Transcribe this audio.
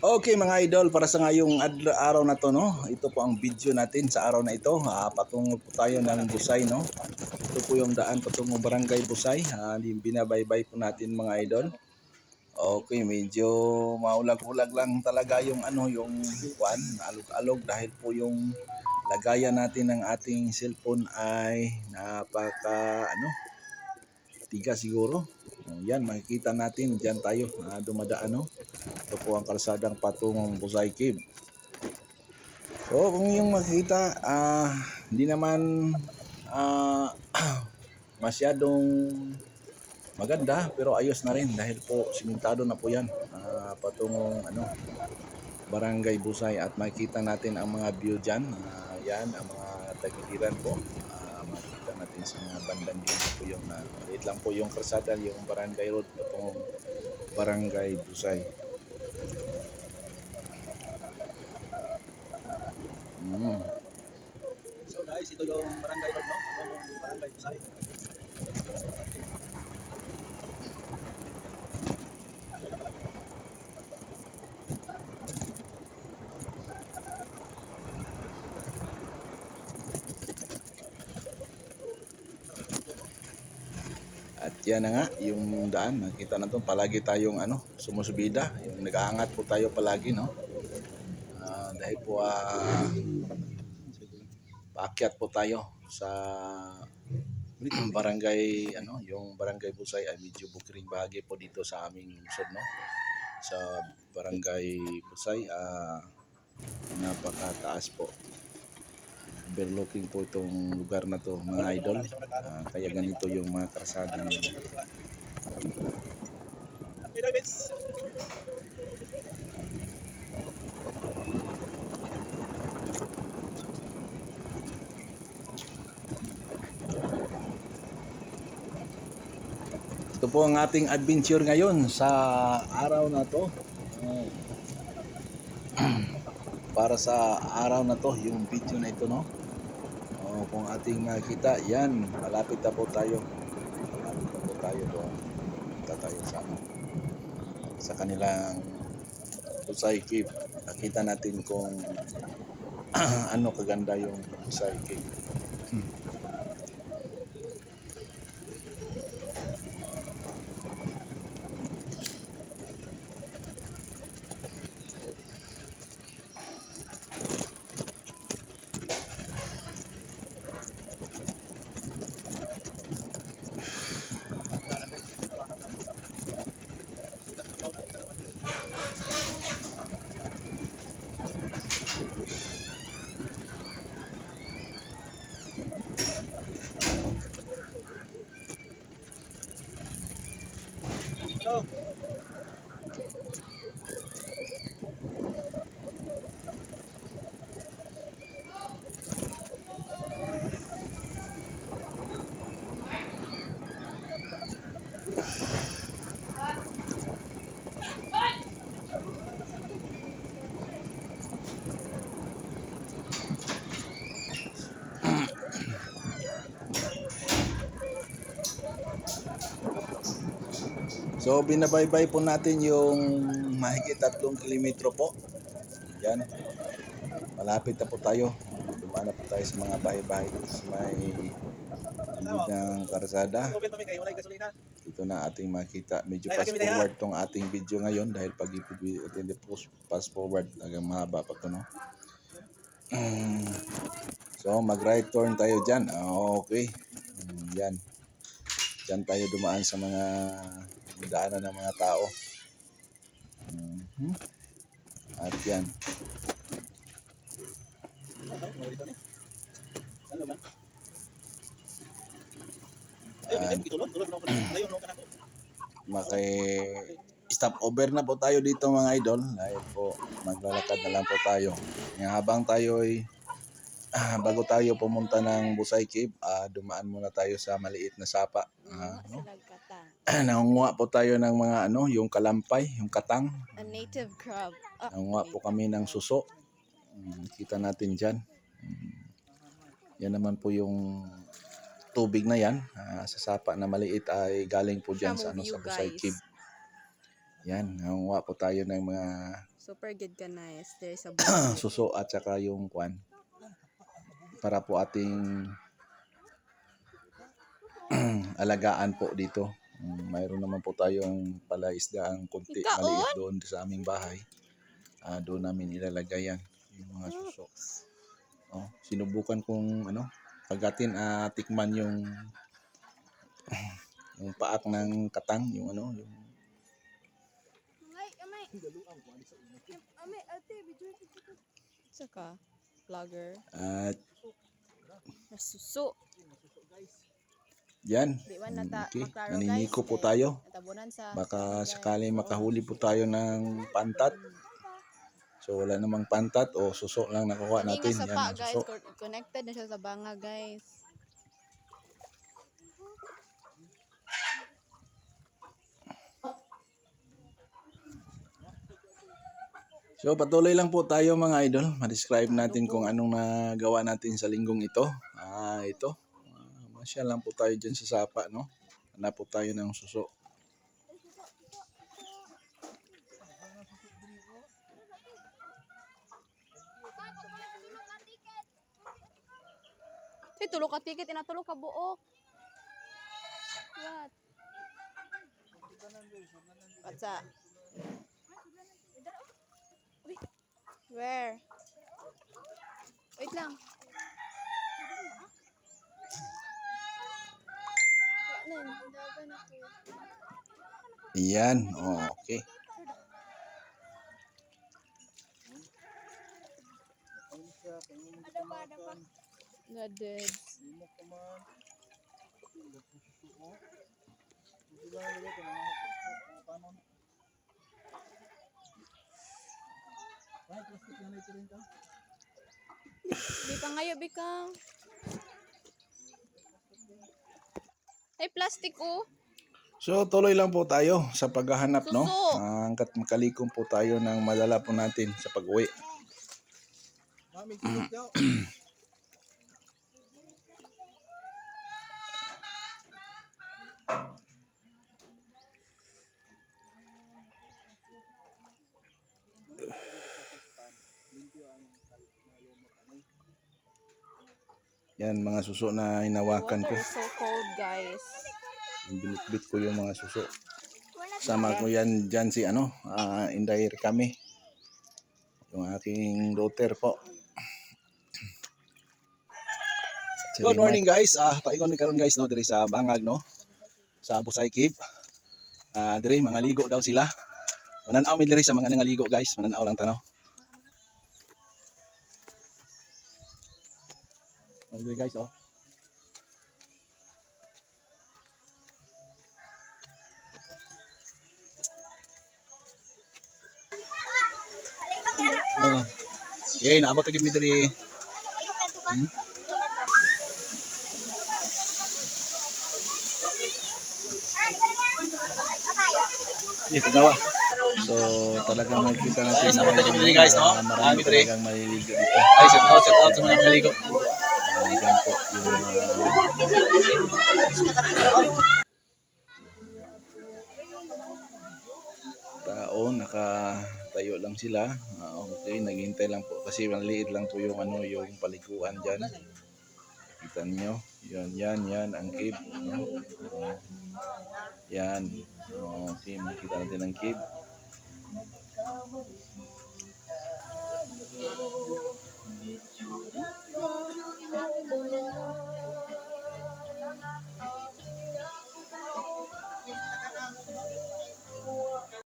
Okay mga idol, para sa ngayong araw na to, no? Ito po ang video natin sa araw na ito. Ah, patungo po tayo ng Busay, no? Ito po yung daan patungo Barangay Busay. Yung binabaybay po natin mga idol. Okay, medyo maulag-ulag lang talaga yung ano, yung kuan, alog-alog dahil po yung lagayan natin ng ating cellphone ay napaka ano, tiga siguro. Yan, makikita natin diyan tayo ah, dumadaan no. Ito po ang kalsadang patungong Busay Cave. So, kung yung makikita, ah, hindi naman ah, masyadong maganda pero ayos na rin dahil po simentado na po yan ah, patungong ano, Barangay Busay at makikita natin ang mga view dyan. Ah, yan, ang mga tagiliran po. Ah, natin sa mga bandang dito po yung na maliit lang po yung kalsada, yung Barangay Road patungong Barangay Busay. Mm. So guys, ito yung barangay road, no? Barangay Busay. At yan na nga, yung daan, nakita na to, palagi tayong ano, sumusubida, yung nag-aangat po tayo palagi, no? Ah, dahil po, ah, paakyat po tayo sa barangay, ano, yung barangay Busay ay medyo bukring bahagi po dito sa aming lungsod, no? Sa barangay Busay, ah, napakataas po. Overlooking po itong lugar na to, mga idol. Ah, kaya ganito yung mga karsada. Happy Davids! Ito po ang ating adventure ngayon sa araw na to. Oh. Para sa araw na to, yung video na ito, no? Oh, kung ating makita, yan, malapit na po tayo. Malapit na po tayo doon. Punta tayo sa, sa kanilang Busay Cave. Nakita natin kung ano kaganda yung Busay Cave. So, So binabaybay po natin yung mahigit tatlong kilometro po. Yan. Malapit na po tayo. Dumaan na po tayo sa mga bahay-bahay sa may gilid ng karsada. Ito na ating makita. Medyo fast forward tong ating video ngayon dahil pag post fast forward hanggang mahaba pa to no. So mag right turn tayo dyan. Ah, Okay. Yan. Diyan tayo dumaan sa mga daanan ng mga tao. Mhm. At yan. At maki stop over na po tayo dito mga idol dahil po maglalakad na lang po tayo habang tayo ay ah, bago tayo pumunta ng Busay Cave ah, dumaan muna tayo sa maliit na sapa Ah, no? nangunguha po tayo ng mga ano yung kalampay yung katang A native crab. Ah, nangunguha po kami ng suso Mm, kita natin dyan Mm, yan naman po yung tubig na yan ah, sa sapa na maliit ay galing po dyan sa, ano, sa Busay. Cave Yan, nanguha po tayo ng mga Super good ka nice. There's a bowl. suso at saka yung kwan para po ating alagaan po dito. Mm, Mayroon naman po tayong palaisdaang kunti Ikaon? maliit doon sa aming bahay. Ah, doon namin ilalagay yan, yung mga suso. Oh, sinubukan kong ano, pagatin at tikman yung yung paak ng katang, yung ano, yung Saka, vlogger. at Nasuso. yan. Di man nata Okay, maklaro naniniko guys. po kay tayo. Natabunan sa Baka sakali makahuli po tayo ng pantat. So wala namang pantat o suso lang nakuha Hindi natin. nga sa Yan, pa ang guys. suso. Con- Connected na siya sa banga guys. So patuloy lang po tayo mga idol. Ma-describe natin kung anong nagawa natin sa linggong ito. Ah, ito. Ah, masya lang po tayo dyan sa sapa, no? Hanap po tayo ng suso. Say, tulog ka ticket, inatulog ka buok. What? What's that? Where? Wait lang. Wala na, dagan ako. Yan. Oh, okay. The dead. Bika ngayo, bika. Ay, plastic oh. So tuloy lang po tayo sa paghahanap, no? Suso. Ah, hanggat makalikom po tayo ng madala po natin sa pag-uwi. Mami, Yan, mga suso na hinawakan ko. Water is so cold, guys. Binitbit ko yung mga suso. Sama ko yan dyan si ano, ah Inday kami. Yung aking daughter po. Si Good morning guys. Ah, paingon ni karon guys no diri sa Bangag no. Sa Busay Cave. Ah, diri mga ligo daw sila. Mananaw mi diri sa mga nangaligo guys. Mananaw lang tanaw. Oh, diri guys oh. Oh. Yay, naabot ka gid mi diri. Hmm? Dito gawa. So talagang makikita natin na guys, no? ah, marami talagang maliligo dito. Ay, shout out, shout out sa mga nangaligo. Ayan po tao, nakatayo lang sila. Uh, okay, naghihintay lang po kasi maliit lang po yung ano, yung palikuan diyan. Kita niyo, 'yan, 'yan, 'yan ang kid. Ano? 'Yan. Okay, makita natin ang kid.